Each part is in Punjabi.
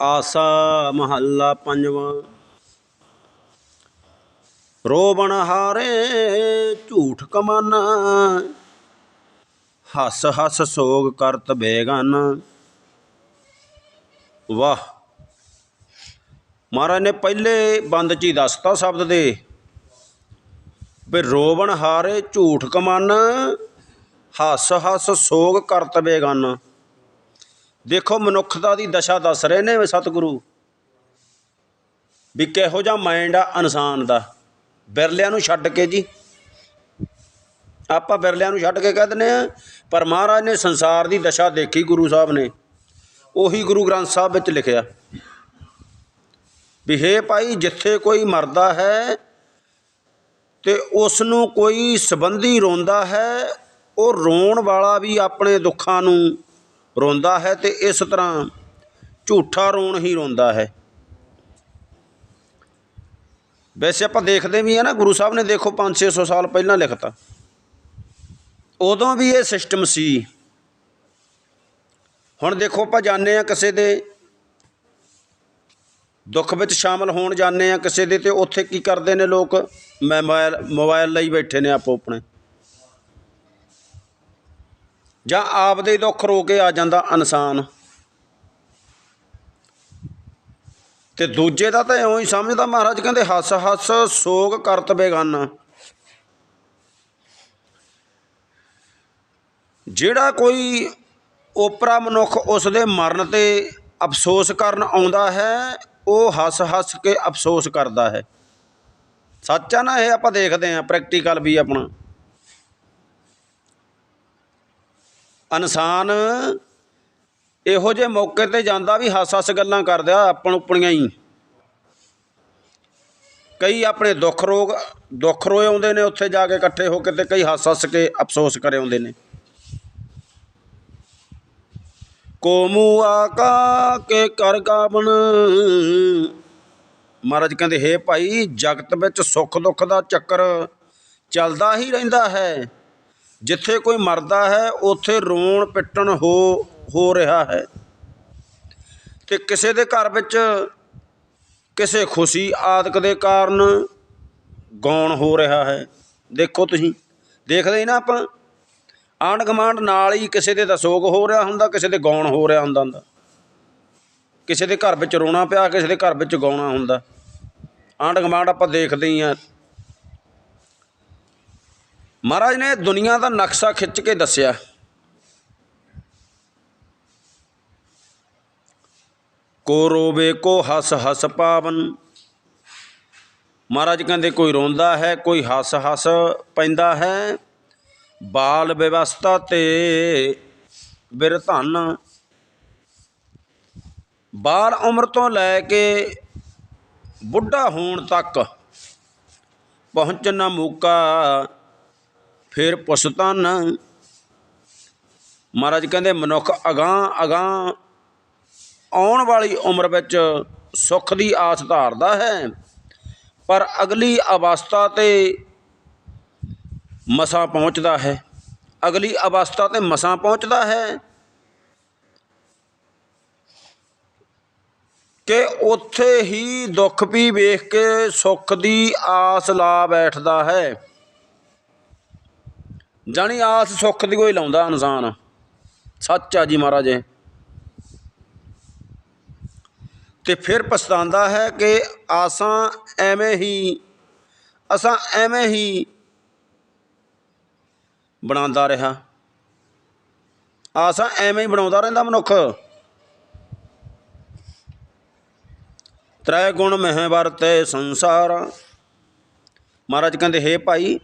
ਆਸਾ ਮਹੱਲਾ ਪੰਜਵਾਂ। ਰੋਬਣ ਹਾਰੇ ਝੂਠ ਕਮਾਨਾ, ਹੱਸ ਹੱਸ ਸੋਗ ਕਰਤ ਬੇਗਨ। ਵਾਹ, ਮਹਾਰਾਜ ਨੇ ਪਹਿਲੇ ਬੰਦ ਚ ਹੀ ਦੱਸਤਾ ਸ਼ਬਦ ਦੇ ਵੀ ਰੋਬਣ ਹਾਰੇ ਝੂਠ ਕਮਨ, ਹੱਸ ਹੱਸ ਸੋਗ ਕਰਤ ਬੇਗਨ। ਦੇਖੋ ਮਨੁੱਖਤਾ ਦੀ ਦਸ਼ਾ ਦੱਸ ਰਹੇ ਨੇ ਸਤਿਗੁਰੂ ਵੀ ਕਿਹੋ ਜਿਹਾ ਮਾਈਂਡ ਆ ਇਨਸਾਨ ਦਾ। ਬਿਰਲਿਆਂ ਨੂੰ ਛੱਡ ਕੇ ਜੀ। ਆਪਾਂ ਬਿਰਲਿਆਂ ਨੂੰ ਛੱਡ ਕੇ ਕਹਿ ਦਿੰਦੇ ਆ ਪਰ ਮਹਾਰਾਜ ਨੇ ਸੰਸਾਰ ਦੀ ਦਸ਼ਾ ਦੇਖੀ ਗੁਰੂ ਸਾਹਿਬ ਨੇ। ਉਹੀ ਗੁਰੂ ਗ੍ਰੰਥ ਸਾਹਿਬ ਵਿੱਚ ਲਿਖਿਆ। ਵੀ ਹੇ ਭਾਈ, ਜਿੱਥੇ ਕੋਈ ਮਰਦਾ ਹੈ ਤੇ ਉਸ ਨੂੰ ਕੋਈ ਸੰਬੰਧੀ ਰੋਂਦਾ ਹੈ, ਉਹ ਰੋਣ ਵਾਲਾ ਵੀ ਆਪਣੇ ਦੁੱਖਾਂ ਨੂੰ ਰੋਂਦਾ ਹੈ ਤੇ ਇਸ ਤਰ੍ਹਾਂ ਝੂਠਾ ਰੋਣ ਹੀ ਰੋਂਦਾ ਹੈ। ਵੈਸੇ ਆਪਾਂ ਦੇਖਦੇ ਵੀ ਆ ਨਾ, ਗੁਰੂ ਸਾਹਿਬ ਨੇ ਦੇਖੋ 5-600 ਸਾਲ ਪਹਿਲਾਂ ਲਿਖਤਾ। ਉਦੋਂ ਵੀ ਇਹ ਸਿਸਟਮ ਸੀ। ਹੁਣ ਦੇਖੋ ਆਪਾਂ ਜਾਣਦੇ ਆ ਕਿਸੇ ਦੇ ਦੁੱਖ ਵਿੱਚ ਸ਼ਾਮਲ ਹੋਣ ਜਾਂਦੇ ਆ ਕਿਸੇ ਦੇ ਤੇ ਉੱਥੇ ਕੀ ਕਰਦੇ ਨੇ ਲੋਕ? ਮੋਬਾਈਲ ਮੋਬਾਈਲ ਲਈ ਬੈਠੇ ਨੇ ਆਪੋ ਆਪਣੇ ਜਾਂ ਆਪਦੇ ਹੀ ਦੁੱਖ ਰੋ ਕੇ ਆ ਜਾਂਦਾ ਇਨਸਾਨ। ਤੇ ਦੂਜੇ ਦਾ ਤਾਂ ਇਉਂ ਹੀ ਸਮਝਦਾ, ਮਹਾਰਾਜ ਕਹਿੰਦੇ, ਹੱਸ ਹੱਸ ਸੋਗ ਕਰਤ ਬੇਗਾਨਾ। ਜਿਹੜਾ ਕੋਈ ਓਪਰਾ ਮਨੁੱਖ ਉਸ ਦੇ ਮਰਨ ਤੇ ਅਫਸੋਸ ਕਰਨ ਆਉਂਦਾ ਹੈ, ਉਹ ਹੱਸ ਹੱਸ ਕੇ ਅਫਸੋਸ ਕਰਦਾ ਹੈ। ਸੱਚ ਆ ਨਾ, ਇਹ ਆਪਾਂ ਦੇਖਦੇ ਆਂ ਪ੍ਰੈਕਟੀਕਲ ਵੀ ਆਪਣਾ। ਇਨਸਾਨ ਇਹੋ ਜਿਹੇ ਮੌਕੇ ਤੇ ਜਾਂਦਾ ਵੀ ਹੱਸ ਹੱਸ ਗੱਲਾਂ ਕਰਦਾ ਆਪਣ ਉਪਣੀਆਂ ਹੀ। ਕਈ ਆਪਣੇ ਦੁੱਖ ਰੋਗ, ਦੁੱਖ ਰੋਏ ਆਉਂਦੇ ਨੇ, ਉੱਥੇ ਜਾ ਕੇ ਇਕੱਠੇ ਹੋ ਕੇ ਤੇ ਕਈ ਹੱਸ ਹੱਸ ਕੇ ਅਫਸੋਸ ਕਰੇ ਆਉਂਦੇ ਨੇ। ਕੋਮੂ ਆਕਾ ਕੇ ਕਰ ਗਾਵਨ ਮਹਾਰਾਜ ਕਹਿੰਦੇ, ਹੇ ਭਾਈ, ਜਗਤ ਵਿੱਚ ਸੁੱਖ ਦੁੱਖ ਦਾ ਚੱਕਰ ਚੱਲਦਾ ਹੀ ਰਹਿੰਦਾ ਹੈ। ਜਿੱਥੇ ਕੋਈ ਮਰਦਾ ਹੈ, ਉੱਥੇ ਰੋਣ ਪਿੱਟਣ ਹੋ ਹੋ ਰਿਹਾ ਹੈ। ਤੇ ਕਿਸੇ ਦੇ ਘਰ ਵਿੱਚ ਕਿਸੇ ਖੁਸ਼ੀ ਆਦਿਕ ਦੇ ਕਾਰਨ ਗਾਉਣ ਹੋ ਰਿਹਾ ਹੈ। ਦੇਖੋ ਤੁਸੀਂ, ਦੇਖਦੇ ਹੀ ਨਾ ਆਪਾਂ। ਆਂਢ ਗੁਆਂਢ ਨਾਲ ਹੀ ਕਿਸੇ ਦੇ ਤਾਂ ਸੋਗ ਹੋ ਰਿਹਾ ਹੁੰਦਾ, ਕਿਸੇ ਦੇ ਗਾਉਣ ਹੋ ਰਿਹਾ ਹੁੰਦਾ ਹੁੰਦਾ। ਕਿਸੇ ਦੇ ਘਰ ਵਿੱਚ ਰੋਣਾ ਪਿਆ, ਕਿਸੇ ਦੇ ਘਰ ਵਿੱਚ ਗਾਉਣਾ ਹੁੰਦਾ। ਆਂਢ ਗੁਆਂਢ ਆਪਾਂ ਦੇਖਦੇ ਹੀ ਆ। ਮਹਾਰਾਜ ਨੇ ਦੁਨੀਆ ਦਾ ਨਕਸ਼ਾ ਖਿੱਚ ਕੇ ਦੱਸਿਆ। ਕੋ ਰੋਵੇ ਕੋ ਹੱਸ ਹੱਸ ਪਾਵਨ। ਮਹਾਰਾਜ ਕਹਿੰਦੇ, ਕੋਈ ਰੋਂਦਾ ਹੈ, ਕੋਈ ਹੱਸ ਹੱਸ ਪੈਂਦਾ ਹੈ। ਬਾਲ ਵਿਵਸਥਾ ਤੇ ਬਿਰਧਨ। ਬਾਲ ਉਮਰ ਤੋਂ ਲੈ ਕੇ ਬੁੱਢਾ ਹੋਣ ਤੱਕ ਪਹੁੰਚਣਾ ਮੌਕਾ। ਫਿਰ ਪੁਸਤਨ ਮਹਾਰਾਜ ਕਹਿੰਦੇ, ਮਨੁੱਖ ਅਗਾਹ ਅਗਾਹ ਆਉਣ ਵਾਲੀ ਉਮਰ ਵਿੱਚ ਸੁੱਖ ਦੀ ਆਸ ਧਾਰਦਾ ਹੈ, ਪਰ ਅਗਲੀ ਅਵਸਥਾ ਤੇ ਮਸਾਂ ਪਹੁੰਚਦਾ ਹੈ। ਅਗਲੀ ਅਵਸਥਾ ਤੇ ਮਸਾਂ ਪਹੁੰਚਦਾ ਹੈ ਕਿ ਉੱਥੇ ਹੀ ਦੁੱਖ ਵੀ ਵੇਖ ਕੇ ਸੁੱਖ ਦੀ ਆਸ ਲਾ ਬੈਠਦਾ ਹੈ। ਜਾਣੀ ਆਸ ਸੁੱਖ ਦੀ ਕੋਈ ਲਾਉਂਦਾ ਇਨਸਾਨ। ਸੱਚ ਆ ਜੀ ਮਹਾਰਾਜ ਇਹ। ਤੇ ਫਿਰ ਪਛਤਾਉਂਦਾ ਹੈ ਕਿ ਆਸਾਂ ਐਵੇਂ ਹੀ, ਅਸਾਂ ਐਵੇਂ ਹੀ ਬਣਾਉਂਦਾ ਰਿਹਾ। ਆਸਾਂ ਐਵੇਂ ਹੀ ਬਣਾਉਂਦਾ ਰਹਿੰਦਾ ਮਨੁੱਖ। ਤ੍ਰੈ ਗੁਣ ਮਹਿ ਵਰਤੈ ਸੰਸਾਰ। ਮਹਾਰਾਜ ਕਹਿੰਦੇ, ਹੇ ਭਾਈ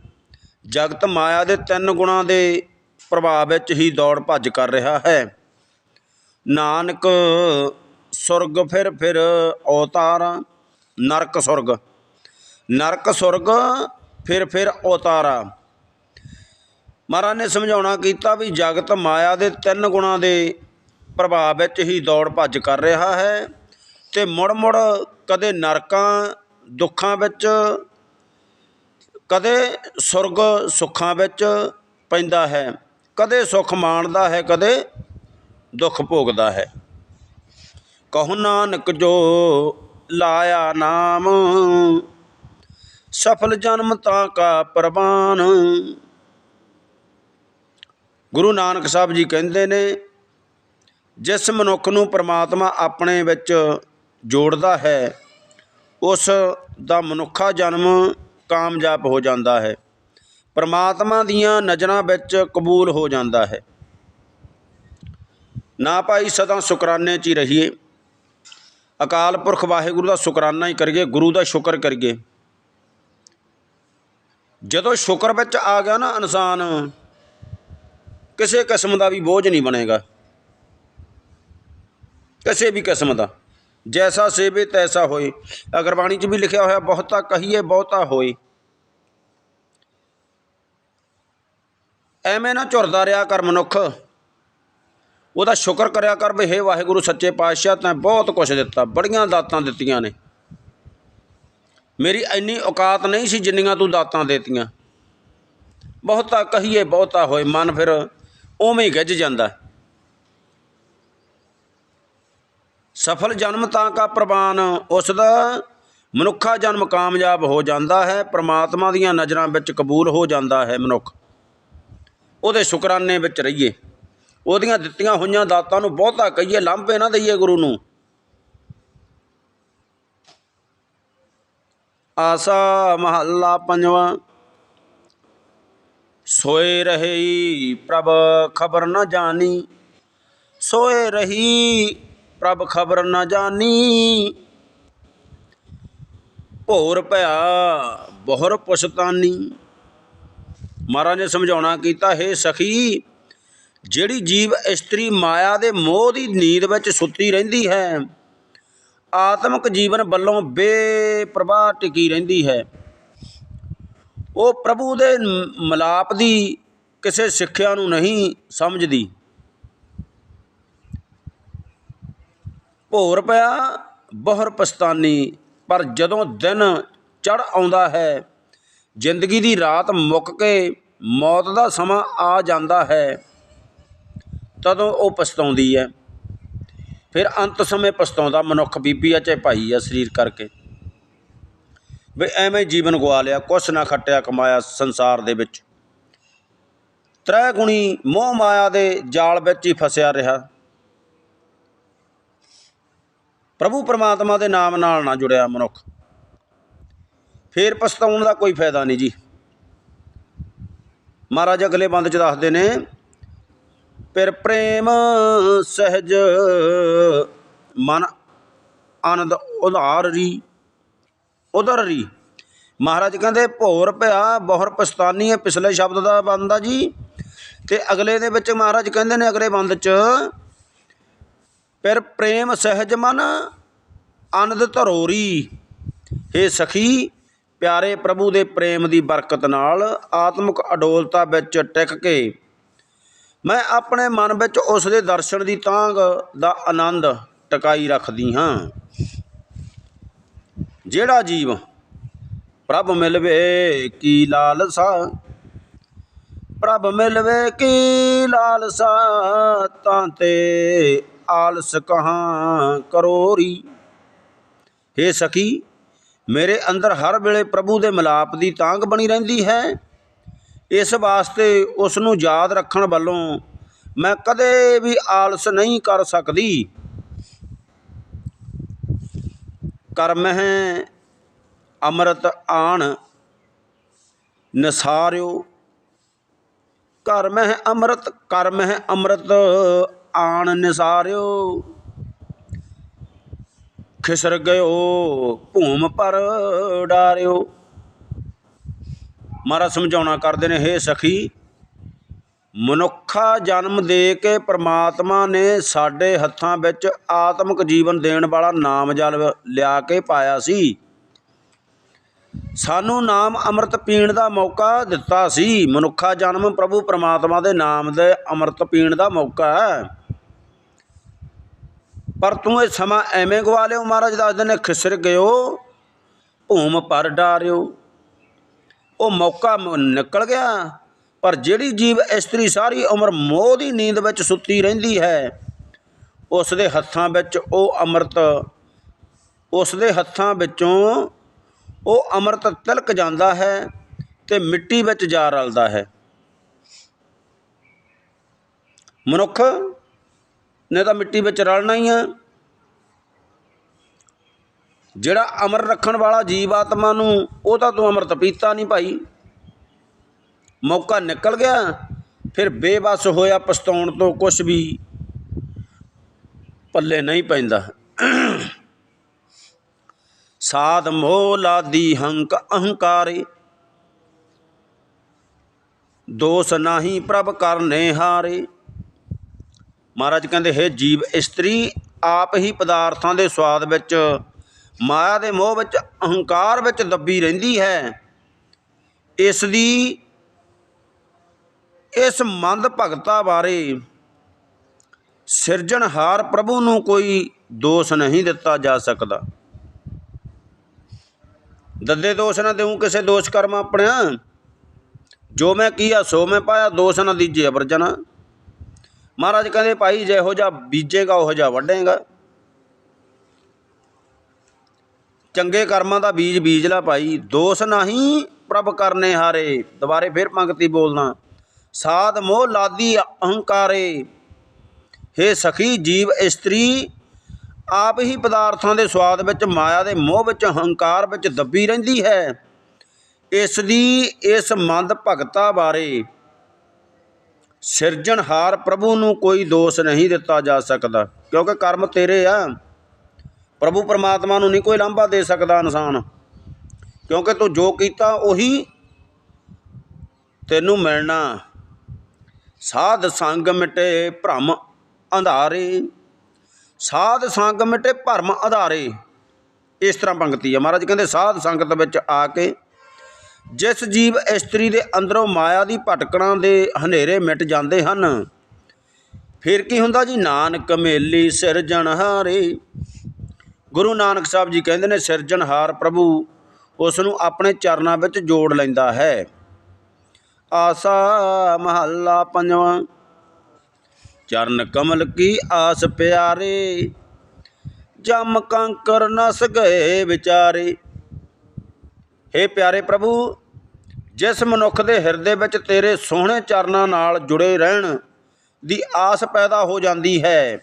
ਜਗਤ ਮਾਇਆ ਦੇ ਤਿੰਨ ਗੁਣਾਂ ਦੇ ਪ੍ਰਭਾਵ ਵਿੱਚ ਹੀ ਦੌੜ ਭੱਜ ਕਰ ਰਿਹਾ ਹੈ। ਨਾਨਕ ਸੁਰਗ ਫਿਰ ਫਿਰ ਅਵਤਾਰ, ਨਰਕ ਸੁਰਗ। ਨਰਕ ਸੁਰਗ ਫਿਰ ਫਿਰ ਅਵਤਾਰਾ। ਮਹਾਰਾਜ ਨੇ ਸਮਝਾਉਣਾ ਕੀਤਾ ਵੀ ਜਗਤ ਮਾਇਆ ਦੇ ਤਿੰਨ ਗੁਣਾਂ ਦੇ ਪ੍ਰਭਾਵ ਵਿੱਚ ਹੀ ਦੌੜ ਭੱਜ ਕਰ ਰਿਹਾ ਹੈ ਤੇ ਮੁੜ ਮੁੜ ਕਦੇ ਨਰਕਾਂ, ਦੁੱਖਾਂ ਵਿੱਚ ਕਦੇ ਸੁਰਗ ਸੁੱਖਾਂ ਵਿੱਚ ਪੈਂਦਾ ਹੈ, ਕਦੇ ਸੁੱਖ ਮਾਣਦਾ ਹੈ, ਕਦੇ ਦੁੱਖ ਭੋਗਦਾ ਹੈ। ਕਹੋ ਨਾਨਕ ਜੋ ਲਾਇਆ ਨਾਮ, ਸਫਲ ਜਨਮ ਤਾਂ ਕਾ ਪ੍ਰਵਾਨ। ਗੁਰੂ ਨਾਨਕ ਸਾਹਿਬ ਜੀ ਕਹਿੰਦੇ ਨੇ, ਜਿਸ ਮਨੁੱਖ ਨੂੰ ਪ੍ਰਮਾਤਮਾ ਆਪਣੇ ਵਿੱਚ ਜੋੜਦਾ ਹੈ, ਉਸ ਦਾ ਮਨੁੱਖਾ ਜਨਮ ਕਾਮਯਾਬ ਹੋ ਜਾਂਦਾ ਹੈ। ਪਰਮਾਤਮਾ ਦੀਆਂ ਨਜ਼ਰਾਂ ਵਿੱਚ ਕਬੂਲ ਹੋ ਜਾਂਦਾ ਹੈ। ਨਾ ਭਾਈ ਸਦਾ ਸ਼ੁਕਰਾਨੇ 'ਚ ਹੀ ਰਹੀਏ। ਅਕਾਲ ਪੁਰਖ ਵਾਹਿਗੁਰੂ ਦਾ ਸ਼ੁਕਰਾਨਾ ਹੀ ਕਰੀਏ, ਗੁਰੂ ਦਾ ਸ਼ੁਕਰ ਕਰੀਏ। ਜਦੋਂ ਸ਼ੁਕਰ ਵਿੱਚ ਆ ਗਿਆ ਨਾ ਇਨਸਾਨ, ਕਿਸੇ ਕਿਸਮ ਦਾ ਵੀ ਬੋਝ ਨਹੀਂ ਬਣੇਗਾ। ਕਿਸੇ ਵੀ ਕਿਸਮ ਦਾ। ਜੈਸਾ ਸੇਵੇ ਤੈਸਾ ਹੋਏ ਅਗਰਬਾਣੀ 'ਚ ਵੀ ਲਿਖਿਆ ਹੋਇਆ ਬਹੁਤਾ ਕਹੀਏ ਬਹੁਤਾ ਹੋਏ ਐਵੇਂ ਨਾ ਝੁਰਦਾ ਰਿਹਾ ਕਰ ਮਨੁੱਖ ਉਹਦਾ ਸ਼ੁਕਰ ਕਰਿਆ ਕਰ ਵੀ ਹੇ ਵਾਹਿਗੁਰੂ ਸੱਚੇ ਪਾਤਸ਼ਾਹ ਤੈਂ ਬਹੁਤ ਕੁਝ ਦਿੱਤਾ ਬੜੀਆਂ ਦਾਤਾਂ ਦਿੱਤੀਆਂ ਨੇ ਮੇਰੀ ਇੰਨੀ ਔਕਾਤ ਨਹੀਂ ਸੀ ਜਿੰਨੀਆਂ ਤੂੰ ਦਾਤਾਂ ਦੇਤੀਆਂ ਬਹੁਤਾ ਕਹੀਏ ਬਹੁਤਾ ਹੋਏ ਮਨ ਫਿਰ ਉਵੇਂ ਹੀ ਗਿੱਜ ਜਾਂਦਾ ਸਫਲ ਜਨਮ ਤਾਂ ਕਾ ਪ੍ਰਵਾਨ ਉਸ ਦਾ ਮਨੁੱਖਾ ਜਨਮ ਕਾਮਯਾਬ ਹੋ ਜਾਂਦਾ ਹੈ, ਪ੍ਰਮਾਤਮਾ ਦੀਆਂ ਨਜ਼ਰਾਂ ਵਿੱਚ ਕਬੂਲ ਹੋ ਜਾਂਦਾ ਹੈ ਮਨੁੱਖ। ਉਹਦੇ ਸ਼ੁਕਰਾਨੇ ਵਿੱਚ ਰਹੀਏ। ਉਹਦੀਆਂ ਦਿੱਤੀਆਂ ਹੋਈਆਂ ਦਾਤਾਂ ਨੂੰ ਬਹੁਤਾ ਕਹੀਏ, ਲਾਂਭੇ ਨਾ ਦਈਏ ਗੁਰੂ ਨੂੰ। ਆਸਾ ਮਹੱਲਾ ਪੰਜਵਾਂ, ਸੋਏ ਰਹੀ ਪ੍ਰਭ, ਖਬਰ ਨਾ ਜਾਣੀ। ਸੋਏ ਰਹੀ ਪ੍ਰਭ ਖਬਰ ਨਾ ਜਾਣੀ ਭੋਰ ਭਇਆ, ਬਹੁਰ ਪੁਸਤਾਨੀ ਮਹਾਰਾਜ ਨੇ ਸਮਝਾਉਣਾ ਕੀਤਾ, ਹੈ ਸਖੀ, ਜਿਹੜੀ ਜੀਵ ਇਸਤਰੀ ਮਾਇਆ ਦੇ ਮੋਹ ਦੀ ਨੀਂਦ ਵਿੱਚ ਸੁੱਤੀ ਰਹਿੰਦੀ ਹੈ, ਆਤਮਿਕ ਜੀਵਨ ਵੱਲੋਂ ਬੇਪਰਵਾਹ ਟਿਕੀ ਰਹਿੰਦੀ ਹੈ। ਉਹ ਪ੍ਰਭੂ ਦੇ ਮ- ਮਿਲਾਪ ਦੀ ਕਿਸੇ ਸਿੱਖਿਆ ਨੂੰ ਨਹੀਂ ਸਮਝਦੀ। ਭੋਰ ਪਿਆ, ਬਹੁਰ ਪਸਤਾਨੀ ਪਰ ਜਦੋਂ ਦਿਨ ਚੜ ਆਉਂਦਾ ਹੈ, ਜ਼ਿੰਦਗੀ ਦੀ ਰਾਤ ਮੁੱਕ ਕੇ ਮੌਤ ਦਾ ਸਮਾਂ ਆ ਜਾਂਦਾ ਹੈ, ਤਦੋਂ ਉਹ ਪਛਤਾਉਂਦੀ ਹੈ। ਫਿਰ ਅੰਤ ਸਮੇਂ ਪਛਤਾਉਂਦਾ ਮਨੁੱਖ ਬੀਬੀ ਆ ਚਾਹੇ ਭਾਈ ਆ ਸਰੀਰ ਕਰਕੇ। ਵੀ ਐਵੇਂ ਜੀਵਨ ਗਵਾ ਲਿਆ, ਕੁਛ ਨਾ ਖੱਟਿਆ ਕਮਾਇਆ ਸੰਸਾਰ ਦੇ ਵਿੱਚ। ਤ੍ਰੈ ਗੁਣੀ ਮੋਹ ਮਾਇਆ ਦੇ ਜਾਲ ਵਿੱਚ ਹੀ ਫਸਿਆ ਰਿਹਾ। ਪ੍ਰਭੂ ਪਰਮਾਤਮਾ ਦੇ ਨਾਮ ਨਾਲ ਨਾ ਜੁੜਿਆ ਮਨੁੱਖ। ਫੇਰ ਪਛਤਾਉਣ ਦਾ ਕੋਈ ਫਾਇਦਾ ਨਹੀਂ ਜੀ। ਮਹਾਰਾਜ ਅਗਲੇ ਬੰਦ ਚ ਦੱਸਦੇ ਨੇ ਪਰ ਪ੍ਰੇਮ ਸਹਿਜ ਮਨ ਆਨੰਦ ਉਧਾਰ ਰੀ, ਉਧਰ ਰੀ। ਮਹਾਰਾਜ ਕਹਿੰਦੇ, ਭੋਰ ਪਿਆ ਬਹੁਰ ਪਛਤਾਨੀ ਹੈ। ਪਿਛਲੇ ਸ਼ਬਦ ਦਾ ਬੰਦਾ ਜੀ। ਤੇ ਅਗਲੇ ਦੇ ਵਿੱਚ ਮਹਾਰਾਜ ਕਹਿੰਦੇ ਨੇ, ਅਗਲੇ ਬੰਦ ਚ ਪਿਰ ਪ੍ਰੇਮ ਸਹਿਜ ਮਨ, ਆਨੰਦ ਧਰੋਰੀ। हे ਸਖੀ, ਪਿਆਰੇ ਪ੍ਰਭੂ ਦੇ ਪ੍ਰੇਮ ਦੀ ਬਰਕਤ ਨਾਲ ਆਤਮਿਕ ਅਡੋਲਤਾ ਵਿੱਚ ਟਿਕ ਕੇ ਮੈਂ ਆਪਣੇ ਮਨ ਵਿੱਚ ਉਸ ਦੇ ਦਰਸ਼ਨ ਦੀ ਤਾਂਗ ਦਾ ਆਨੰਦ ਟਿਕਾਈ ਰੱਖਦੀ ਹਾਂ। ਜਿਹੜਾ ਜੀਵ ਪ੍ਰਭ ਮਿਲਵੇ ਕੀ ਲਾਲਸਾ, ਪ੍ਰਭ ਮਿਲਵੇ ਕੀ ਲਾਲਸਾ, ਤਾਂ ਤੇ ਆਲਸ ਕਹਾਂ ਕਰੋਰੀ। ਹੇ ਸਖੀ, ਮੇਰੇ ਅੰਦਰ ਹਰ ਵੇਲੇ ਪ੍ਰਭੂ ਦੇ ਮਿਲਾਪ ਦੀ ਤਾਂਗ ਬਣੀ ਰਹਿੰਦੀ ਹੈ। ਇਸ ਵਾਸਤੇ ਉਸ ਨੂੰ ਯਾਦ ਰੱਖਣ ਵੱਲੋਂ ਮੈਂ ਕਦੇ ਵੀ ਆਲਸ ਨਹੀਂ ਕਰ ਸਕਦੀ। ਕਰਮ ਹੈ, ਅੰਮ੍ਰਿਤ ਆਣ ਨਸਾਰਿਓ। ਕਰਮ ਹੈ ਅੰਮ੍ਰਿਤ, ਕਰਮ ਹੈ ਅੰਮ੍ਰਿਤ ਆਣ ਨਿਸਾਰਿਓ। ਖਿਸਰ ਗਇਓ, ਭੂਮ ਪਰ ਡਾਰਿਓ। ਮਹਾਰਾਜ ਸਮਝਾਉਣਾ ਕਰਦੇ ਨੇ, ਹੇ ਸਖੀ, ਮਨੁੱਖਾ ਜਨਮ ਦੇ ਕੇ ਪ੍ਰਮਾਤਮਾ ਨੇ ਸਾਡੇ ਹੱਥਾਂ ਵਿੱਚ ਆਤਮਿਕ ਜੀਵਨ ਦੇਣ ਵਾਲਾ ਨਾਮ ਜਲ ਲਿਆ ਕੇ ਪਾਇਆ ਸੀ। ਸਾਨੂੰ ਨਾਮ ਅੰਮ੍ਰਿਤ ਪੀਣ ਦਾ ਮੌਕਾ ਦਿੱਤਾ ਸੀ। ਮਨੁੱਖਾ ਜਨਮ ਪ੍ਰਭੂ ਪ੍ਰਮਾਤਮਾ ਦੇ ਨਾਮ ਦੇ ਅੰਮ੍ਰਿਤ ਪੀਣ ਦਾ ਮੌਕਾ ਹੈ। ਪਰ ਤੂੰ ਇਹ ਸਮਾਂ ਐਵੇਂ ਗਵਾ ਲਿਓ ਮਹਾਰਾਜ ਦੱਸਦੇ ਨੇ ਖਿਸਰ ਗਿਓ ਭੂਮ ਪਰ ਡਾਰਿਓ। ਉਹ ਮੌਕਾ ਨਿਕਲ ਗਿਆ, ਪਰ ਜਿਹੜੀ ਜੀਵ ਇਸਤਰੀ ਸਾਰੀ ਉਮਰ ਮੋਹ ਦੀ ਨੀਂਦ ਵਿੱਚ ਸੁੱਤੀ ਰਹਿੰਦੀ ਹੈ ਉਸ ਦੇ ਹੱਥਾਂ ਵਿੱਚ ਉਹ ਅੰਮ੍ਰਿਤ ਉਸ ਦੇ ਹੱਥਾਂ ਵਿੱਚੋਂ ਉਹ ਅੰਮ੍ਰਿਤ ਤਿਲਕ ਜਾਂਦਾ ਹੈ ਤੇ ਮਿੱਟੀ ਵਿੱਚ ਜਾ ਰਲਦਾ ਹੈ। ਮਨੁੱਖ ਨਹੀਂ ਤਾਂ ਮਿੱਟੀ ਵਿੱਚ ਰਲਣਾ ਹੀ ਹੈ ਜਿਹੜਾ ਅਮਰ ਰੱਖਣ ਵਾਲਾ ਜੀਵ ਆਤਮਾ ਨੂੰ, ਉਹ ਤਾਂ ਤੂੰ ਅੰਮ੍ਰਿਤ ਪੀਤਾ ਨਹੀਂ ਭਾਈ। ਮੌਕਾ ਨਿਕਲ ਗਿਆ, ਫਿਰ ਬੇਬਸ ਹੋਇਆ ਪਛਤਾਉਣ ਤੋਂ ਕੁਝ ਵੀ ਪੱਲੇ ਨਹੀਂ ਪੈਂਦਾ। ਸਾਧ ਮੋਹ ਲਾਦੀ ਹੰਕ ਅਹੰਕਾਰੇ, ਦੋਸ ਨਾਹੀ ਪ੍ਰਭ ਕਰਨੇ ਹਾਰੇ। ਮਹਾਰਾਜ ਕਹਿੰਦੇ, ਹੈ ਜੀਵ ਇਸਤਰੀ, ਆਪ ਹੀ ਪਦਾਰਥਾਂ ਦੇ ਸਵਾਦ ਵਿੱਚ, ਮਾਇਆ ਦੇ ਮੋਹ ਵਿੱਚ, ਅਹੰਕਾਰ ਵਿੱਚ ਦੱਬੀ ਰਹਿੰਦੀ ਹੈ। ਇਸ ਦੀ ਇਸ ਮੰਦ ਭਗਤਾ ਬਾਰੇ ਸਿਰਜਣਹਾਰ ਪ੍ਰਭੂ ਨੂੰ ਕੋਈ ਦੋਸ਼ ਨਹੀਂ ਦਿੱਤਾ ਜਾ ਸਕਦਾ। ਦੱਦੇ ਦੋਸ਼ ਨਾ ਦੇਉ ਕਿਸੇ ਦੋਸ਼ ਕਰਮ ਆਪਣਿਆ। ਜੋ ਮੈਂ ਕੀਆ, ਸੋ ਮੈਂ ਪਾਇਆ, ਦੋਸ਼ ਨਾ ਦੀਜੇ ਅਵਰਜਨਾ। ਮਹਾਰਾਜ ਕਹਿੰਦੇ ਭਾਈ ਜਿਹੋ ਜਿਹਾ ਬੀਜੇਗਾ, ਉਹ ਜਿਹਾ ਵੱਢੇਗਾ। ਚੰਗੇ ਕਰਮਾਂ ਦਾ ਬੀਜ ਬੀਜ ਲੈ ਭਾਈ, ਦੋਸ਼ ਨਹੀਂ ਪ੍ਰਭ ਕਰਨੇ ਹਾਰੇ, ਦੁਬਾਰੇ ਫਿਰ ਪੰਕਤੀ ਬੋਲਣਾ ਸਾਧ ਮੋਹ ਲਾਦੀ ਅਹੰਕਾਰੇ, ਹੇ ਸਖੀ ਜੀਵ ਇਸਤਰੀ, ਆਪ ਹੀ ਪਦਾਰਥਾਂ ਦੇ ਸਵਾਦ ਵਿੱਚ, ਮਾਇਆ ਦੇ ਮੋਹ ਵਿੱਚ ਹੰਕਾਰ ਵਿੱਚ ਦੱਬੀ ਰਹਿੰਦੀ ਹੈ। ਇਸ ਦੀ ਇਸ ਮੰਦ ਭਗਤਾ ਬਾਰੇ ਸਿਰਜਣਹਾਰ ਪ੍ਰਭੂ ਨੂੰ ਕੋਈ ਦੋਸ਼ ਨਹੀਂ ਦਿੱਤਾ ਜਾ ਸਕਦਾ, ਕਿਉਂਕਿ ਕਰਮ ਤੇਰੇ ਆ। ਪ੍ਰਭੂ ਪਰਮਾਤਮਾ ਨੂੰ ਨਹੀਂ ਕੋਈ ਲਾਂਭਾ ਦੇ ਸਕਦਾ ਇਨਸਾਨ, ਕਿਉਂਕਿ ਤੂੰ ਜੋ ਕੀਤਾ ਉਹੀ ਤੈਨੂੰ ਮਿਲਣਾ। ਸਾਧ ਸੰਗ ਮਿਟੇ ਭ੍ਰਮ ਅੰਧਾਰੇ, ਸਾਧ ਸੰਗ ਮਿਟੇ ਭਰਮ ਆਧਾਰੇ ਇਸ ਤਰ੍ਹਾਂ ਪੰਕਤੀ ਹੈ ਮਹਾਰਾਜ ਕਹਿੰਦੇ, ਸਾਧ ਸੰਗਤ ਵਿੱਚ ਆ ਕੇ ਜਿਸ ਜੀਵ ਇਸਤਰੀ ਦੇ ਅੰਦਰੋਂ ਮਾਇਆ ਦੀ ਭਟਕਣਾ ਦੇ ਹਨੇਰੇ ਮਿਟ ਜਾਂਦੇ ਹਨ। ਫਿਰ ਕੀ ਹੁੰਦਾ ਜੀ? ਨਾਨਕ ਮੇਲੀ ਸਿਰਜਣਹਾਰੇ ਗੁਰੂ ਨਾਨਕ ਸਾਹਿਬ ਜੀ ਕਹਿੰਦੇ ਨੇ ਸਿਰਜਣਹਾਰ ਪ੍ਰਭੂ, ਉਸ ਨੂੰ ਆਪਣੇ ਚਰਨਾਂ ਵਿੱਚ ਜੋੜ ਲੈਂਦਾ ਹੈ। ਆਸਾ ਮਹੱਲਾ ਪੰਜਵਾਂ। ਚਰਨ ਕਮਲ ਕੀ ਆਸ ਪਿਆਰੇ, ਜਮ ਕੰਕਰ ਨਸ ਗਏ ਵਿਚਾਰੇ। ਹੇ ਪਿਆਰੇ ਪ੍ਰਭੂ, ਜਿਸ ਮਨੁੱਖ ਦੇ ਹਿਰਦੇ ਵਿੱਚ ਤੇਰੇ ਸੋਹਣੇ ਚਰਨਾਂ ਨਾਲ ਜੁੜੇ ਰਹਿਣ ਦੀ ਆਸ ਪੈਦਾ ਹੋ ਜਾਂਦੀ ਹੈ।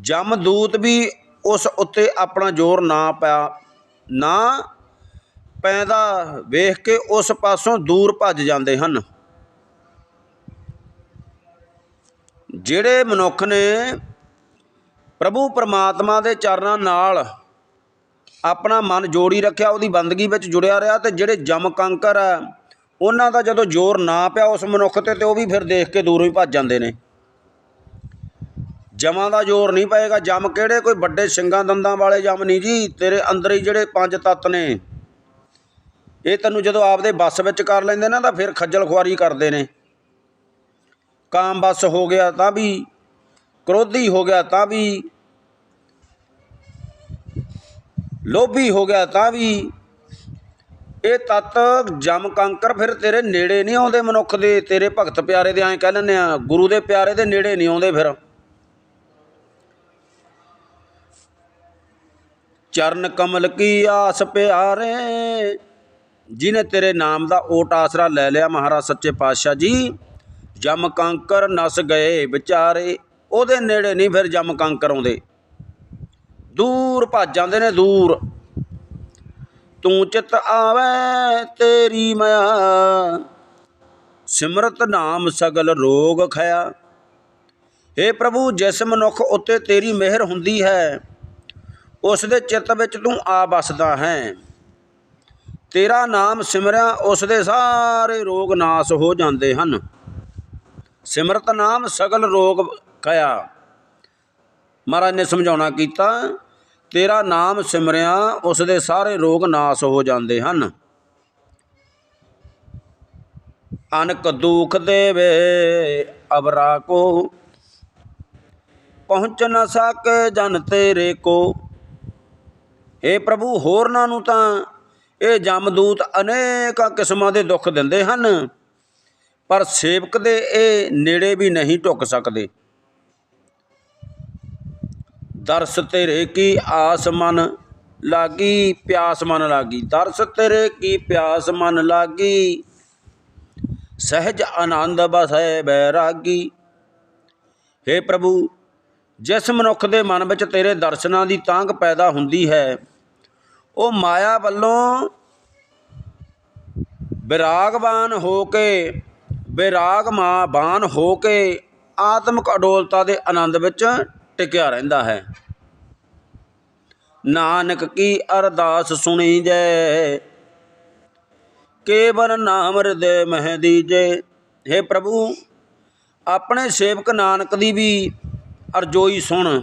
ਜਮਦੂਤ ਵੀ ਉਸ ਉੱਤੇ ਆਪਣਾ ਜ਼ੋਰ ਨਾ ਪਿਆ ਨਾ ਪੈਦਾ ਵੇਖ ਕੇ ਉਸ ਪਾਸੋਂ ਦੂਰ ਭੱਜ ਜਾਂਦੇ ਹਨ। ਜਿਹੜੇ ਮਨੁੱਖ ਨੇ ਪ੍ਰਭੂ ਪਰਮਾਤਮਾ ਦੇ ਚਰਨਾਂ ਨਾਲ ਆਪਣਾ ਮਨ ਜੋੜੀ ਰੱਖਿਆ, ਉਹਦੀ ਬੰਦਗੀ ਵਿੱਚ ਜੁੜਿਆ ਰਿਹਾ ਤੇ ਜਿਹੜੇ ਜਮ ਕੰਕਰ ਆ, ਉਹਨਾਂ ਦਾ ਜਦੋਂ ਜ਼ੋਰ ਨਾ ਪਿਆ ਉਸ ਮਨੁੱਖ ਤੇ ਤੇ ਉਹ ਵੀ ਫਿਰ ਦੇਖ ਕੇ ਦੂਰੋਂ ਹੀ ਭੱਜ ਜਾਂਦੇ ਨੇ। ਜਮਾਂ ਦਾ ਜ਼ੋਰ ਨਹੀਂ ਪਏਗਾ, ਜਮ ਕਿਹੜੇ ਕੋਈ ਵੱਡੇ ਸਿੰਘਾਂ ਦੰਦਾਂ ਵਾਲੇ ਜਮ ਨਹੀਂ ਜੀ, ਤੇਰੇ ਅੰਦਰ ਹੀ ਜਿਹੜੇ ਪੰਜ ਤੱਤ ਨੇ। ਇਹ ਤੈਨੂੰ ਜਦੋਂ ਆਪਦੇ ਬੱਸ ਵਿੱਚ ਕਰ ਲੈਂਦੇ ਨਾ, ਤਾਂ ਫਿਰ ਖੱਜਲ ਖੁਆਰੀ ਕਰਦੇ ਨੇ। ਕਾਮ ਬੱਸ ਹੋ ਗਿਆ ਤਾਂ ਵੀ, ਕ੍ਰੋਧੀ ਹੋ ਗਿਆ ਤਾਂ ਵੀ ਲੋਭੀ ਹੋ ਗਿਆ ਤਾਂ ਵੀ ਇਹ ਤਤ ਜਮ ਕੰਕਰ ਫਿਰ ਤੇਰੇ ਨੇੜੇ ਨਹੀਂ ਆਉਂਦੇ ਮਨੁੱਖ ਦੇ, ਤੇਰੇ ਭਗਤ ਪਿਆਰੇ ਦੇ ਐਂ ਕਹਿ ਲੈਂਦੇ ਆ, ਗੁਰੂ ਦੇ ਪਿਆਰੇ ਦੇ ਨੇੜੇ ਨਹੀਂ ਆਉਂਦੇ ਫਿਰ। ਚਰਨ ਕਮਲ ਕੀ ਆਸ ਪਿਆਰੇ, ਜਿਨੇ ਤੇਰੇ ਨਾਮ ਦਾ ਓਟ ਆਸਰਾ ਲੈ ਲਿਆ ਮਹਾਰਾਜ ਸੱਚੇ ਪਾਤਸ਼ਾਹ ਜੀ, ਜਮ ਕੰਕਰ ਨਸ ਗਏ ਵਿਚਾਰੇ, ਉਹਦੇ ਨੇੜੇ ਨਹੀਂ ਫਿਰ ਜਮ ਕੰਕਰ ਆਉਂਦੇ। ਦੂਰ ਭੱਜ ਜਾਂਦੇ ਨੇ ਦੂਰ। ਤੂੰ ਚਿਤ ਆਵੇ ਤੇਰੀ ਮਾਇਆ। ਸਿਮਰਤ ਨਾਮ ਸਗਲ ਰੋਗ ਖਇਆ। हे ਪ੍ਰਭੂ, ਜਿਸ ਮਨੁੱਖ ਉੱਤੇ ਤੇਰੀ ਮਿਹਰ ਹੁੰਦੀ ਹੈ, ਉਸ ਦੇ ਚਿੱਤ ਵਿੱਚ ਤੂੰ ਆ ਬਸਦਾ ਹੈ। ਤੇਰਾ ਨਾਮ ਸਿਮਰਿਆ, ਉਸ ਦੇ ਸਾਰੇ ਰੋਗ ਨਾਸ ਹੋ ਜਾਂਦੇ ਹਨ। ਸਿਮਰਤ ਨਾਮ ਸਗਲ ਰੋਗ ਖਇਆ। ਮਹਾਰਾਜ ਨੇ ਸਮਝਾਉਣਾ ਕੀਤਾ ਤੇਰਾ ਨਾਮ ਸਿਮਰਿਆ ਉਸ ਦੇ ਸਾਰੇ ਰੋਗ ਨਾਸ ਹੋ ਜਾਂਦੇ ਹਨ। ਅਨਕ ਦੁਖ ਦੇਵੇ, ਅਬਰਾ ਕੋ, ਪਹੁੰਚ ਨਾ ਸਕੇ ਜਨ ਤੇਰੇ ਕੋ। ਏ ਪ੍ਰਭੂ, ਹੋਰਨਾਂ ਨੂੰ ਤਾਂ ਇਹ ਜਮਦੂਤ ਅਨੇਕਾਂ ਕਿਸਮਾਂ ਦੇ ਦੁੱਖ ਦਿੰਦੇ ਹਨ, ਪਰ ਸੇਵਕ ਦੇ ਇਹ ਨੇੜੇ ਵੀ ਨਹੀਂ ਢੁੱਕ ਸਕਦੇ। ਦਰਸ ਤੇਰੇ ਕੀ ਆਸ ਮਨ ਲਾਗੀ, ਪਿਆਸ ਮਨ ਲਾਗੀ। ਦਰਸ ਤੇਰੇ ਕੀ ਪਿਆਸ ਮਨ ਲਾਗੀ, ਸਹਿਜ ਆਨੰਦ ਬਸੈ ਬੈਰਾਗੀ। हे ਪ੍ਰਭੂ, ਜਿਸ ਮਨੁੱਖ ਦੇ ਮਨ ਵਿੱਚ ਤੇਰੇ ਦਰਸ਼ਨਾਂ ਦੀ ਤਾਂਘ ਪੈਦਾ ਹੁੰਦੀ ਹੈ, ਉਹ ਮਾਇਆ ਵੱਲੋਂ ਵਿਰਾਗਵਾਨ ਹੋ ਕੇ ਵਿਰਾਗਮਾਨ ਹੋ ਕੇ ਆਤਮਿਕ ਅਡੋਲਤਾ ਦੇ ਆਨੰਦ ਵਿੱਚ ਟਿਕਿਆ ਰਹਿੰਦਾ ਹੈ। ਨਾਨਕ ਕੀ ਅਰਦਾਸ ਸੁਣੀ ਜੈ ਕੇਵਲ ਨਾਮ ਹਿਰਦੇ ਮਹਿ ਦੀਜੇ। हे ਪ੍ਰਭੂ, ਆਪਣੇ ਸੇਵਕ ਨਾਨਕ ਦੀ ਵੀ ਅਰਜ਼ੋਈ ਸੁਣ।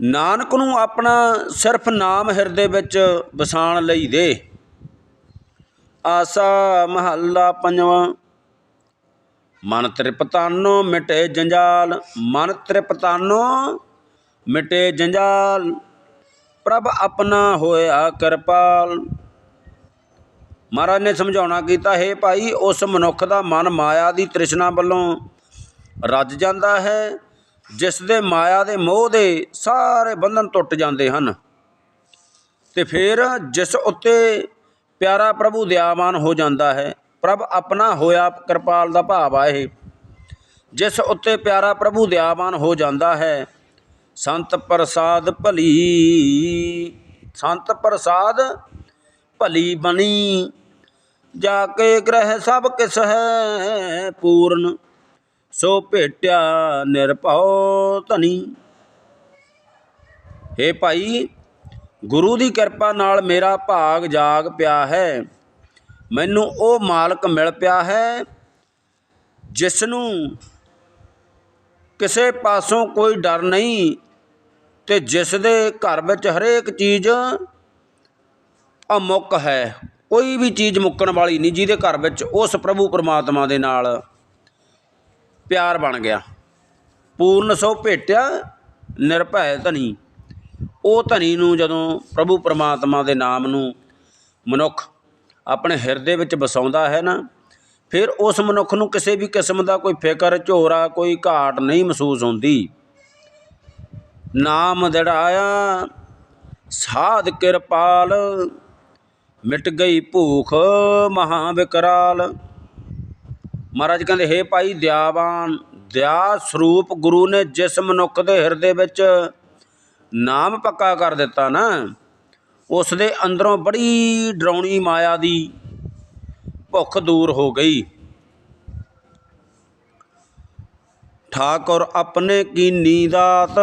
ਨਾਨਕ ਨੂੰ ਆਪਣਾ ਸਿਰਫ ਨਾਮ ਹਿਰਦੇ ਵਿੱਚ ਵਸਾਣ ਲਈ ਦੇ। ਆਸਾ ਮਹੱਲਾ ਪੰਜਵਾਂ। ਮਨ ਤ੍ਰਿਪਤਾਨੋ ਮਿਟੇ ਜੰਜਾਲ, ਮਨ ਤ੍ਰਿਪਤਾਨੋ ਮਿਟੇ ਜੰਜਾਲ, ਪ੍ਰਭ ਆਪਣਾ ਹੋਇਆ ਕਿਰਪਾਲ। ਮਹਾਰਾਜ ਨੇ ਸਮਝਾਉਣਾ ਕੀਤਾ, ਹੈ ਭਾਈ, ਉਸ ਮਨੁੱਖ ਦਾ ਮਨ ਮਾਇਆ ਦੀ ਤ੍ਰਿਸ਼ਨਾ ਵੱਲੋਂ ਰੱਜ ਜਾਂਦਾ ਹੈ, ਜਿਸ ਦੇ ਮਾਇਆ ਦੇ ਮੋਹ ਦੇ ਸਾਰੇ ਬੰਧਨ ਟੁੱਟ ਜਾਂਦੇ ਹਨ। ਤੇ ਫਿਰ ਜਿਸ ਉੱਤੇ ਪਿਆਰਾ ਪ੍ਰਭੂ ਦਿਆਵਾਨ ਹੋ ਜਾਂਦਾ ਹੈ ਪ੍ਰਭ ਆਪਣਾ ਹੋਇਆ ਕਿਰਪਾਲ ਦਾ ਭਾਵ ਆ ਇਹ। ਜਿਸ ਉੱਤੇ ਪਿਆਰਾ ਪ੍ਰਭੂ ਦਿਆਵਾਨ ਹੋ ਜਾਂਦਾ ਹੈ, ਸੰਤ ਪ੍ਰਸਾਦ ਭਲੀ, ਸੰਤ ਪ੍ਰਸਾਦ ਭਲੀ ਬਣੀ। ਜਾ ਕੇ ਗ੍ਰਹਿ ਸਭ ਕਿਸ ਹੈ ਪੂਰਨ, ਸੋ ਭੇਟਿਆ ਨਿਰਭਉ ਧਨੀ। हे ਭਾਈ, ਗੁਰੂ ਦੀ ਕਿਰਪਾ ਨਾਲ ਮੇਰਾ ਭਾਗ ਜਾਗ ਪਿਆ ਹੈ। ਮੈਨੂੰ ਉਹ ਮਾਲਕ ਮਿਲ ਪਿਆ ਹੈ ਜਿਸ ਨੂੰ ਕਿਸੇ ਪਾਸੋਂ ਕੋਈ ਡਰ ਨਹੀਂ ਤੇ ਜਿਸ ਦੇ ਘਰ ਵਿੱਚ ਹਰੇਕ ਚੀਜ਼ ਅਮੁੱਕ ਹੈ। ਕੋਈ ਵੀ ਚੀਜ਼ ਮੁੱਕਣ ਵਾਲੀ ਨਹੀਂ ਜਿਹਦੇ ਘਰ ਵਿੱਚ ਉਸ ਪ੍ਰਭੂ ਪਰਮਾਤਮਾ ਦੇ ਨਾਲ ਪਿਆਰ ਬਣ ਗਿਆ। ਪੂਰਨ ਸੋ ਭੇਟਿਆ, ਨਿਰਭੈ ਧਨੀ। ਉਹ ਧਨੀ ਨੂੰ ਜਦੋਂ ਪ੍ਰਭੂ ਪਰਮਾਤਮਾ ਦੇ ਨਾਮ ਨੂੰ ਮਨੁੱਖ ਆਪਣੇ ਹਿਰਦੇ ਵਿੱਚ ਵਸਾਉਂਦਾ ਹੈ ਨਾ, ਫਿਰ ਉਸ ਮਨੁੱਖ ਨੂੰ ਕਿਸੇ ਵੀ ਕਿਸਮ ਦਾ ਕੋਈ ਫਿਕਰ, ਝੋਰਾ, ਕੋਈ ਘਾਟ ਨਹੀਂ ਮਹਿਸੂਸ ਹੁੰਦੀ। ਨਾਮ ਦੜਾਇਆ ਸਾਧ ਕਿਰਪਾਲ, ਮਿਟ ਗਈ ਭੂਖ ਮਹਾ ਵਿਕਰਾਲ ਮਹਾਰਾਜ ਕਹਿੰਦੇ, ਹੇ ਭਾਈ ਦਿਆਵਾਨ, ਦਿਆ ਸਰੂਪ ਗੁਰੂ ਨੇ ਜਿਸ ਮਨੁੱਖ ਦੇ ਹਿਰਦੇ ਵਿੱਚ ਨਾਮ ਪੱਕਾ ਕਰ ਦਿੱਤਾ ਨਾ ਉਸ ਦੇ ਅੰਦਰੋਂ ਬੜੀ ਡਰਾਉਣੀ ਮਾਇਆ ਦੀ ਭੁੱਖ ਦੂਰ ਹੋ ਗਈ। ਠਾਕੁਰ ਆਪਣੇ ਕੀਨੀ ਦਾਤ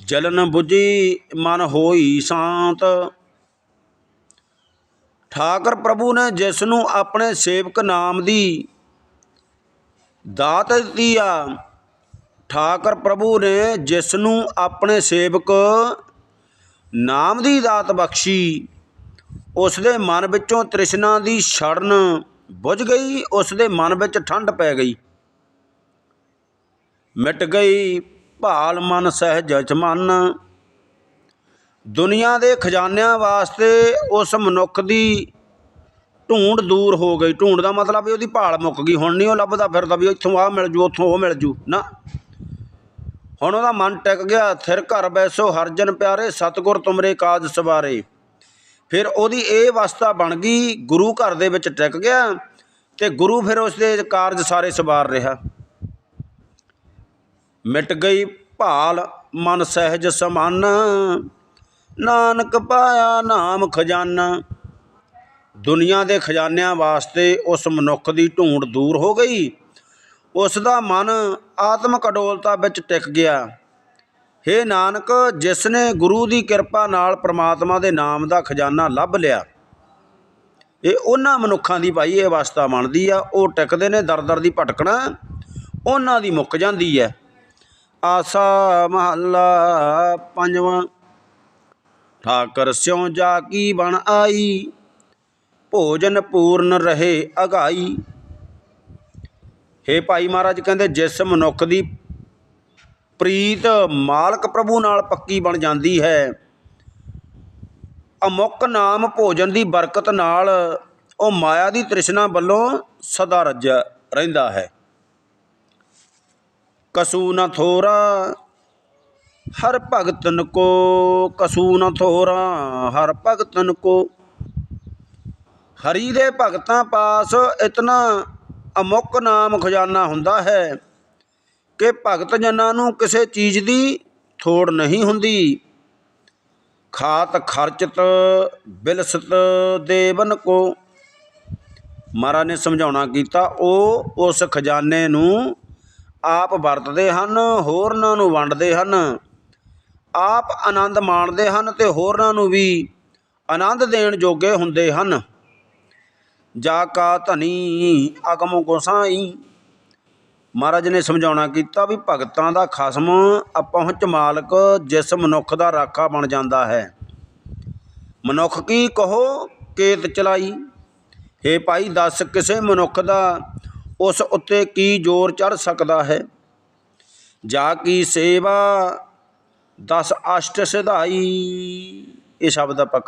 ਜਲਨ 부ਜੀ ਮਨ ਹੋਈ ਸ਼ਾਂਤ। ਠਾਕੁਰ ਪ੍ਰਭੂ ਨੇ ਜਿਸ ਨੂੰ ਆਪਣੇ ਸੇਵਕ ਨਾਮ ਦੀ ਦਾਤ ਦਿੱਤੀ ਆ, ਠਾਕਰ ਪ੍ਰਭੂ ਨੇ ਜਿਸ ਨੂੰ ਆਪਣੇ ਸੇਵਕ ਨਾਮ ਦੀ ਦਾਤ ਬਖਸ਼ੀ ਉਸ ਦੇ ਮਨ ਵਿੱਚੋਂ ਤ੍ਰਿਸ਼ਨਾ ਦੀ ਛੜਨ ਬੁਝ ਗਈ ਉਸ ਦੇ ਮਨ ਵਿੱਚ ਠੰਡ ਪੈ ਗਈ। ਮਿਟ ਗਈ ਭਾਲ ਮਨ ਸਹਿਜ ਚਮਨ ਦੁਨੀਆ ਦੇ ਖਜ਼ਾਨਿਆਂ ਵਾਸਤੇ ਉਸ ਮਨੁੱਖ ਦੀ ਢੂੰਡ ਦੂਰ ਹੋ ਗਈ। ਢੂੰਡ ਦਾ ਮਤਲਬ ਵੀ ਉਹਦੀ ਭਾਲ ਮੁੱਕ ਗਈ, ਹੁਣ ਨਹੀਂ ਉਹ ਲੱਭਦਾ ਫਿਰਦਾ ਵੀ ਇੱਥੋਂ ਆ ਮਿਲ ਜੂ, ਉੱਥੋਂ ਉਹ ਮਿਲ ਜੂ, ਨਾ। ਹੁਣ ਉਹਦਾ ਮਨ ਟਿਕ ਗਿਆ, ਥਿਰ ਘਰ ਬੈਸੋ ਹਰਜਨ ਪਿਆਰੇ, ਸਤਗੁਰ ਤੁਮਰੇ ਕਾਜ ਸਵਾਰੇ। ਫਿਰ ਉਹਦੀ ਇਹ ਅਵਸਥਾ ਬਣ ਗਈ, ਗੁਰੂ ਘਰ ਦੇ ਵਿੱਚ ਟਿਕ ਗਿਆ ਤੇ ਗੁਰੂ ਫਿਰ ਉਸ ਦੇ ਕਾਰਜ ਸਾਰੇ ਸਵਾਰ ਰਿਹਾ। ਮਿਟ ਗਈ ਭਾਲ, ਮਨ ਸਹਿਜ ਸਮਾਨ, ਨਾਨਕ ਪਾਇਆ ਨਾਮ ਖਜ਼ਾਨਾ। ਦੁਨੀਆ ਦੇ ਖਜ਼ਾਨਿਆਂ ਵਾਸਤੇ ਉਸ ਮਨੁੱਖ ਦੀ ਢੂੰਡ ਦੂਰ ਹੋ ਗਈ। ਉਸ ਦਾ ਮਨ ਆਤਮਿਕ ਅਡੋਲਤਾ ਵਿੱਚ ਟਿਕ ਗਿਆ। ਹੇ ਨਾਨਕ, ਜਿਸ ਨੇ ਗੁਰੂ ਦੀ ਕਿਰਪਾ ਨਾਲ ਪ੍ਰਮਾਤਮਾ ਦੇ ਨਾਮ ਦਾ ਖਜ਼ਾਨਾ ਲੱਭ ਲਿਆ, ਇਹ ਉਹਨਾਂ ਮਨੁੱਖਾਂ ਦੀ ਭਾਈ ਇਹ ਅਵਸਥਾ ਬਣਦੀ ਆ, ਉਹ ਟਿਕਦੇ ਨੇ ਦਰ ਦਰ ਦੀ ਭਟਕਣਾ, ਉਹਨਾਂ ਦੀ ਮੁੱਕ ਜਾਂਦੀ ਹੈ ਆਸਾ ਮਹੱਲਾ ਪੰਜਵਾਂ, ਠਾਕਰ ਸਿਉ ਜਾ ਕੀ ਬਣ ਆਈ, ਭੋਜਨ ਪੂਰਨ ਰਹੇ ਅਗਾਈ। ਹੇ ਭਾਈ ਮਹਾਰਾਜ, ਕਹਿੰਦੇ ਜਿਸ ਮਨੁੱਖ ਦੀ ਪ੍ਰੀਤ ਮਾਲਕ ਪ੍ਰਭੂ ਨਾਲ ਪੱਕੀ ਬਣ ਜਾਂਦੀ ਹੈ ਅਮੁੱਕ ਨਾਮ ਭੋਜਨ ਦੀ ਬਰਕਤ ਨਾਲ ਉਹ ਮਾਇਆ ਦੀ ਤ੍ਰਿਸ਼ਨਾ ਵੱਲੋਂ ਸਦਾ ਰੱਜਿਆ ਰਹਿੰਦਾ ਹੈ। ਕਸੂ ਨ ਥੋਰਾ, ਹਰ ਭਗਤਨ ਕੋ, ਕਸੂ ਨ ਥੋਰਾ, ਹਰ ਭਗਤਨ ਕੋ। ਹਰੀ ਦੇ ਭਗਤਾਂ ਪਾਸ ਇਤਨਾ ਅਮੁੱਕ ਨਾਮ ਖਜ਼ਾਨਾ ਹੁੰਦਾ ਹੈ ਕਿ ਭਗਤ ਜਨਾਂ ਨੂੰ ਕਿਸੇ ਚੀਜ਼ ਦੀ ਥੋੜ ਨਹੀਂ ਹੁੰਦੀ। ਖਾਤ ਖਰਚਤ ਬਿਲਸਤ ਦੇਵਨ ਕੋ। ਮਹਾਰਾਜ ਨੇ ਸਮਝਾਉਣਾ ਕੀਤਾ, ਉਹ ਉਸ ਖਜ਼ਾਨੇ ਨੂੰ ਆਪ ਵਰਤਦੇ ਹਨ, ਹੋਰਨਾਂ ਨੂੰ ਵੰਡਦੇ ਹਨ। ਆਪ ਆਨੰਦ ਮਾਣਦੇ ਹਨ ਤੇ ਹੋਰਨਾਂ ਨੂੰ ਵੀ ਆਨੰਦ ਦੇਣ ਜੋਗੇ ਹੁੰਦੇ ਹਨ। ਜਾ ਕਾ ਧਨੀ ਅਗਮ ਗੋਸਾਈ। ਮਹਾਰਾਜ ਨੇ ਸਮਝਾਉਣਾ ਕੀਤਾ ਵੀ ਭਗਤਾਂ ਦਾ ਖਸਮ ਅਪਹੁੰਚ ਮਾਲਕ ਜਿਸ ਮਨੁੱਖ ਦਾ ਰਾਖਾ ਬਣ ਜਾਂਦਾ ਹੈ। ਮਨੁੱਖ ਕੀ ਕਹੋ ਕੇਤ ਚਲਾਈ। ਹੇ ਭਾਈ ਦੱਸ ਕਿਸੇ ਮਨੁੱਖ ਦਾ ਉਸ ਉੱਤੇ ਕੀ ਜ਼ੋਰ ਚੜ ਸਕਦਾ ਹੈ? ਜਾ ਕੀ ਸੇਵਾ ਦਸ ਅਸ਼ਟ ਸਿਧਾਈ। ਇਹ ਸ਼ਬਦ ਆਪਾਂ